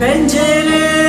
Pencere